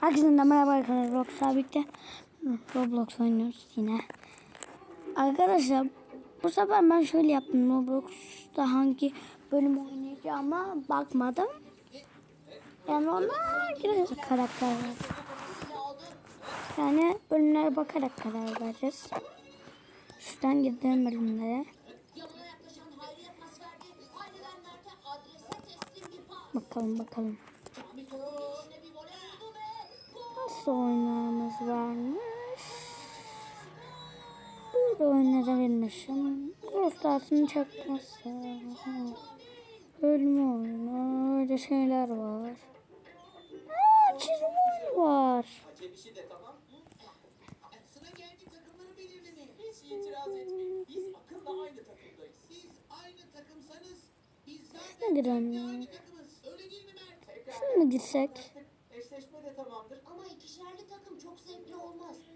Herkese merhaba arkadaşlar. Roblox birlikte Roblox oynuyoruz yine. Arkadaşlar bu sefer ben şöyle yaptım. Roblox'ta hangi bölüm oynayacağıma bakmadım. Yani ona göre karakter. Yani bölümlere bakarak karar vereceğiz. Şuradan girdiğim bölümlere. Yamana yaklaşan Nasıl oyunlarımız varmış? Böyle oyunlara girmişim. Prostasını çakması. Ölme oyunu. Öyle şeyler var. Aa, çizim oyunu var. Çebişi de tamam. Sıra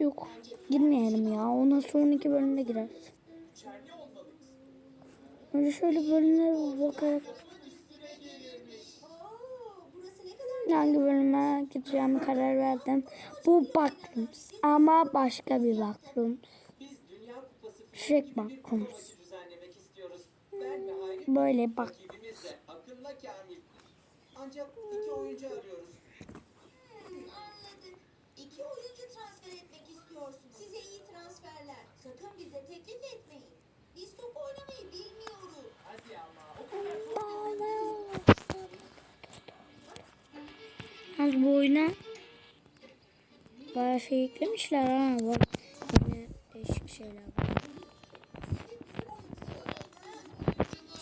Yok. Girmeyelim ya. Ondan sonraki bölümde gireriz. Önce şöyle bölümlere bakarak hangi bölüme gideceğimi karar verdim. Bu Backrooms. Ama başka bir Backrooms. Shrek Backrooms. Böyle bak. Ancak iki oyuncu arıyoruz. Sakın bize teklif etmeyin. Biz top oynamayı bilmiyoruz. Hadi ama o kadar Yalnız bu oyuna bayağı şey eklemişler ha. Bak yine değişik şeyler var.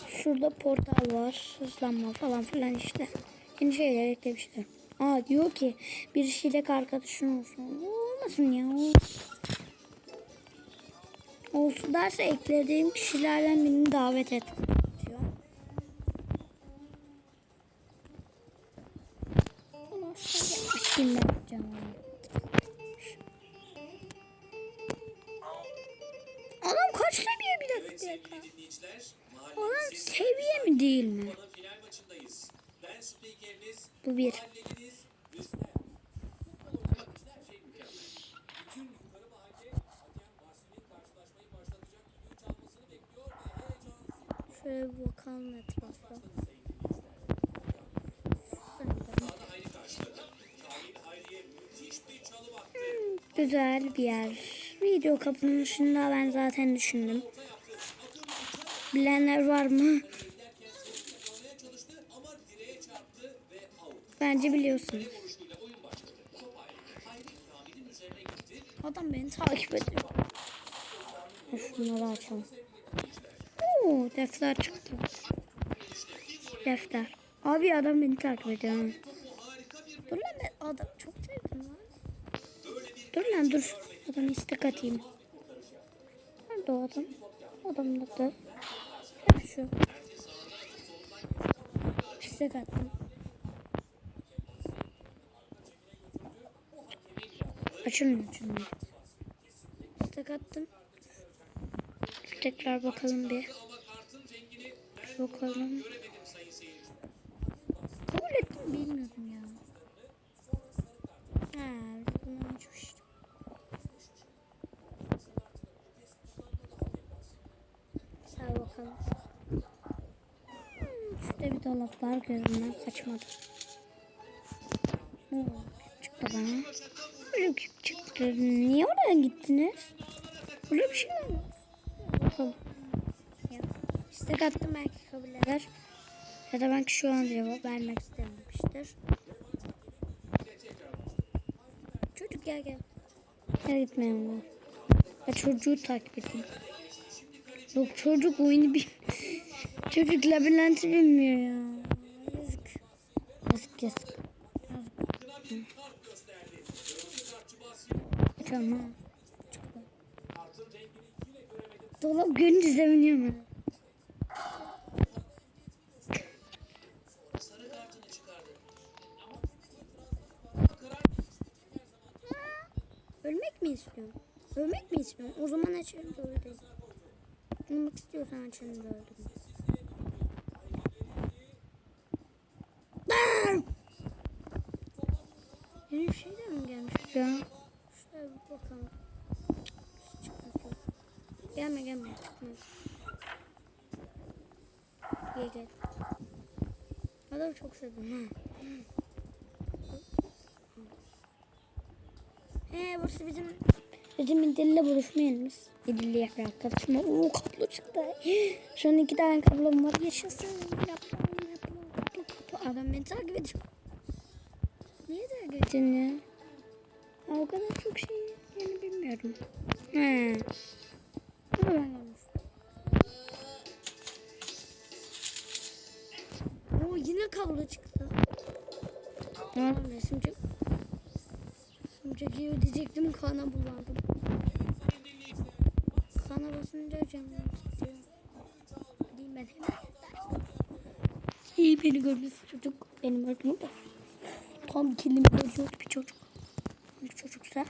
Şurada portal var. Hızlanma falan filan işte. Yeni şeyler eklemişler. Aa diyor ki bir şilek arkadaşın olsun. Olmasın ya. Olsun derse eklediğim kişilerden birini davet et. diyor. Açayım yapacağım. Adam kaç seviye bir dakika? Adam seviye mi değil mi? Bu bir. Şöyle bakalım etrafa. attı. Güzel bir yer. Video kapanışında ben zaten düşündüm. Bilenler var mı? Bence biliyorsunuz. Adam beni takip ediyor. Şunları açalım. Oo, defter çıktı. Defter. Abi adam beni takip ediyor. Dur lan ben adam çok sevdim lan. Dur lan dur. Adamı istek atayım. Nerede o adam? Adam nerede? Ha, Şu. İstek attım. Açılmıyor açılmıyor. İstek attım. Tekrar bakalım bir. Bakalım. Kabul ettim bilmiyordum ya. Ha, bunu açmıştım. Gel bakalım. Hmm, şurada bir dolap var gözümden kaçmadı. Küp çıktı bana. Böyle çıktı. Niye oraya gittiniz? Burada bir şey. Ya, istek attım belki kabul eder. Ya da belki şu an cevap vermek istememiştir. Çocuk gel gel. Gel gitmeyelim ben. Ya çocuğu takip edeyim. Yok çocuk oyunu bil. çocuk labirenti bilmiyor ya. Yazık. Yazık yazık. Yazık. Tamam. Dolap görünce seviniyor mu? İstiyorsun? Ölmek mi istiyorsun? O zaman açarım da öldüm. Ölmek istiyorsan açarım da öldüm. Benim bir şey de mi? ya. Şöyle bir bakalım. Gelme gelme çıkmaz. Gel gel. Adamı çok sevdim ha. He burası bizim bizim İdil'le buluşma yerimiz. İdil'le yakın arkadaşım. Oo kablo çıktı. Şu an iki tane kablom var. Yaşasın. Yapma. Kaplo kaplo. Adam beni takip ediyor. Niye takip ediyorsun ya? Ha, o kadar çok şey yani bilmiyorum. He. Gelmiş. Oo yine kablo çıktı. Tamam resim çek. Resim çekiyor diyecektim kana bulandım. Kana basınca canım sıkıyor. Gideyim ben hemen. İyi beni görmüş çocuk. Benim öğretmenim de. Tam kilimi görüyordu bir çocuk. Bir çocuksa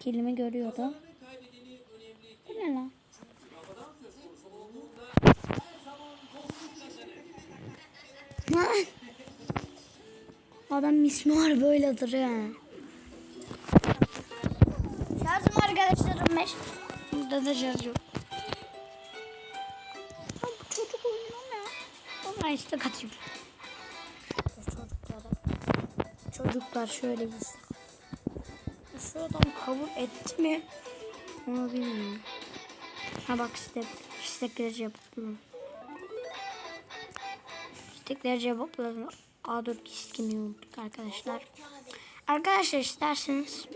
kilimi görüyordu. Bu ne lan? Adam mismar böyledir ha. Beş. Burada da şarj yok. Ya bu çocuk oynamıyor. Baba işte katayım. Çocuklara. Çocuklar şöyle gitsin. Şu adam kabul etti mi? Onu bilmiyorum. Ha bak istek, istekleri cevapladım. İstekleri cevapladım. A4 iskimi unuttuk arkadaşlar. Arkadaşlar isterseniz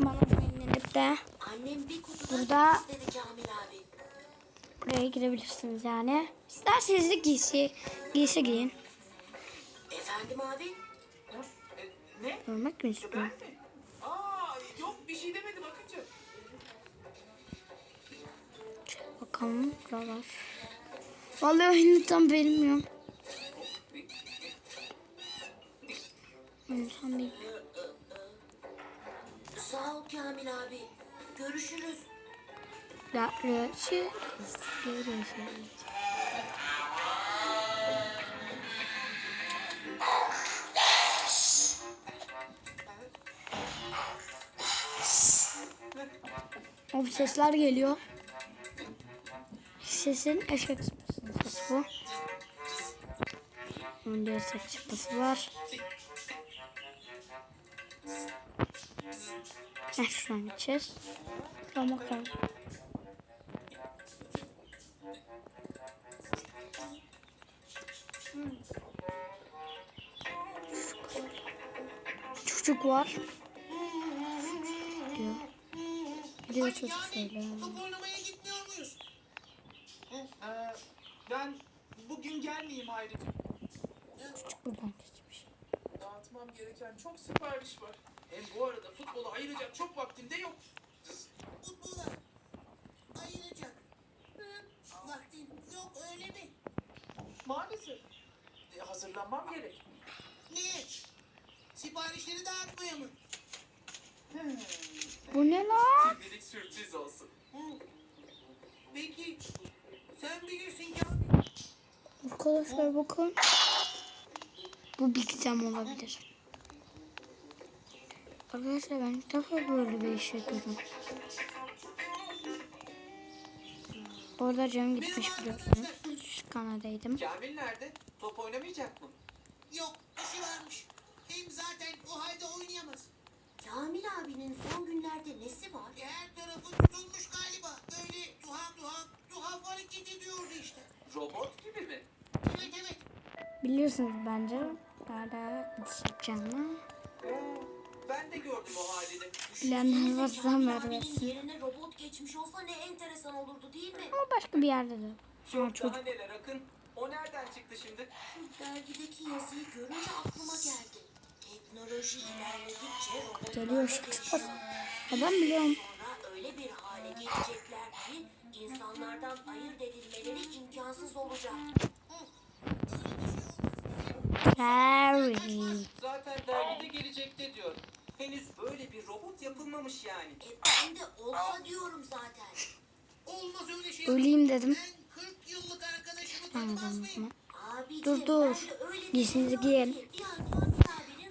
bana beğenip de Annem bir kutu Burada- istedi Kamil abi. buraya girebilirsiniz yani. İsterseniz de giysi, giysi giyin. Efendim abi? E, ne? Görmek mi mi? Aa yok bir şey demedi bakınca. Bakalım buralar. Vallahi oyunu tam bilmiyorum. Oyunu tam bilmiyorum. Görüşürüz. Görüşürüz. Görüşürüz. O sesler geliyor. Sesin eşek sesi bu. Diğer ses çıkması var. Heh şuradan gideceğiz. Şuradan bakalım. Çocuk var. Diyor. Diyor çocuk söyle. Top oynamaya gitmiyor muyuz? Ee, ben bugün gelmeyeyim Hayricim. Çocuk buradan geçmiş. Dağıtmam gereken çok sipariş var. Hem bu arada futbola ayıracak çok vaktim de yok. Futbola ayıracak. Hı, vaktin yok öyle mi? Maalesef. E, hazırlanmam gerek. Ne? Siparişleri dağıtmaya mı? Bu ne lan? Şimdilik sürpriz olsun. Peki sen bilirsin Kamil. Arkadaşlar bakın. Bu bir gizem olabilir. Arkadaşlar ben ilk defa böyle bir şey görüyorum. Orada canım gitmiş biliyorsunuz. Kanadaydım. Kamil nerede? Top oynamayacak mı? Yok işi varmış. Hem zaten o halde oynayamaz. Kamil abinin son günlerde nesi var? Her tarafı tutulmuş galiba. Böyle tuhaf tuhaf tuhaf hareket ediyordu işte. Robot gibi mi? Evet evet. Biliyorsunuz bence. Nerede gidiş yapacağımı. Ee, Bilenler varsa versin. yerine robot geçmiş olsa ne enteresan olurdu değil mi? Ama başka bir yerde de. Ha, çocuk. daha neler Akın. O nereden çıktı şimdi? Dergideki yazıyı görünce aklıma geldi. Teknoloji ilerledikçe robotlar Geliyor şık. Ya ben biliyorum. Sonra öyle bir hale gelecekler ki insanlardan ayırt edilmeleri imkansız olacak. Harry. Zaten dergide gelecekte diyor. Henüz böyle bir robot yapılmamış yani. E ben de olsa diyorum zaten. Olmaz öyle şey. Öleyim dedim. Ben 40 yıllık arkadaşımı tanımaz mıyım? Abiciğim, Dur, dur. Giysinizi abinin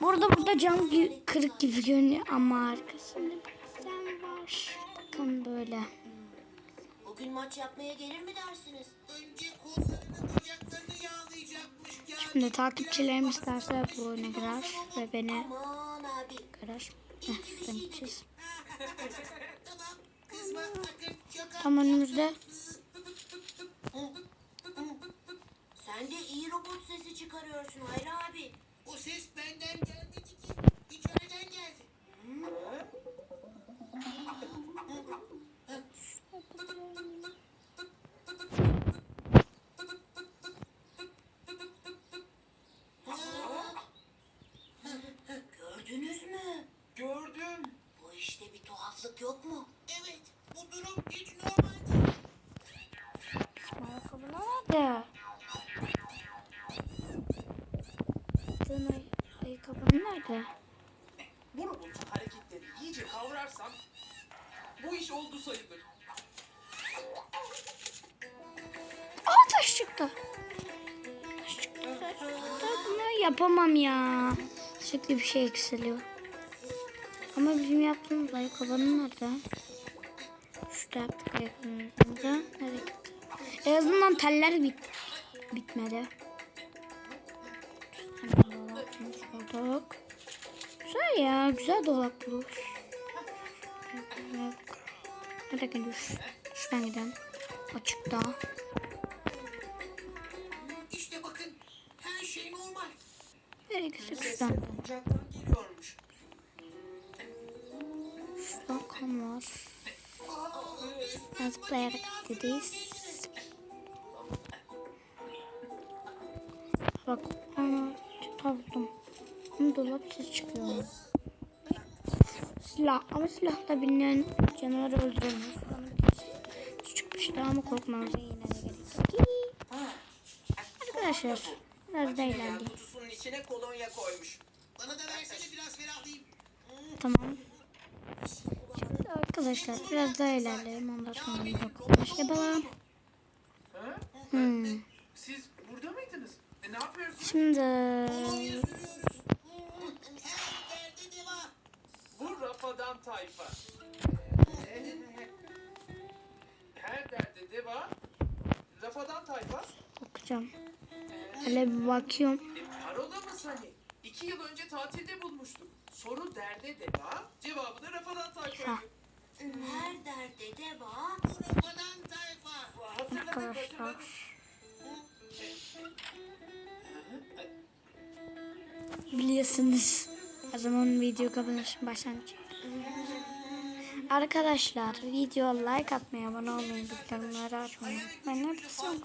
Burada burada cam kırık gibi görünüyor ama arkasında sen var. Bakın böyle. Bugün maç yapmaya gelir mi dersiniz? Şimdi takipçilerimiz derse bu oyuna girer ve beni. Heh, şuradan gideceğiz. Tam önümüzde Sen de iyi robot sesi çıkarıyorsun Hayri abi. O ses benden gelmedi ki. İçeriden geldi. Gördünüz mü? Gördüm. Bu işte bir tuhaflık yok mu? Evet bu durum hiç normal değil. ayakkabı nerede? Dın ay ayakkabı nerede? Bu robotun hareketlerini iyice kavrarsam bu iş oldu sayılır. Aa taş çıktı. Taş çıktı. Taş çıktı. Bunu yapamam ya. Sürekli bir şey eksiliyor. Ama bizim yaptığımız ayakkabının nerede? Şurada yaptık ayakkabımızı. Nereye gitti? En azından teller bit bitmedi. Bulduk. Güzel ya. Güzel dolap bu. Nereye gidiyoruz? Şuradan gidelim. Açıkta. İşte bakın her şey normal. Nereye gidiyoruz? Şuradan. Kan var. Zıplayarak gidiyoruz. Bak ana tutalım. Ama dolap ses çıkıyor. Silah ama silahla bilinen canavarı öldüremiyoruz. Bana birkaç çıkmıştı ama korkmanıza yine de gerek yok. Arkadaşlar biraz da. Kutusunun içine kolonya koymuş. Bana da versene biraz ferahlayayım. Tamam. Arkadaşlar biraz daha ilerleyelim. Ondan sonra bir. Ha? Hmm. Siz burada mıydınız? E, ne yapıyorsunuz? Şimdi. Bu rafadan tayfa. Her derde deva. Rafadan tayfa. bakacağım. Hele bir bakıyorum. E, parola mı hani? İki yıl önce tatilde bulmuştum. Soru derde deva, cevabı da rafadan tayfaydı. Her derde deva. Rafadan tayfa. Hatırladık. Biliyorsunuz. O zaman video kapanış başlangıç. Arkadaşlar video like atmayı, abone olmayı, bildirimleri açmayı. Ne yapıyorsam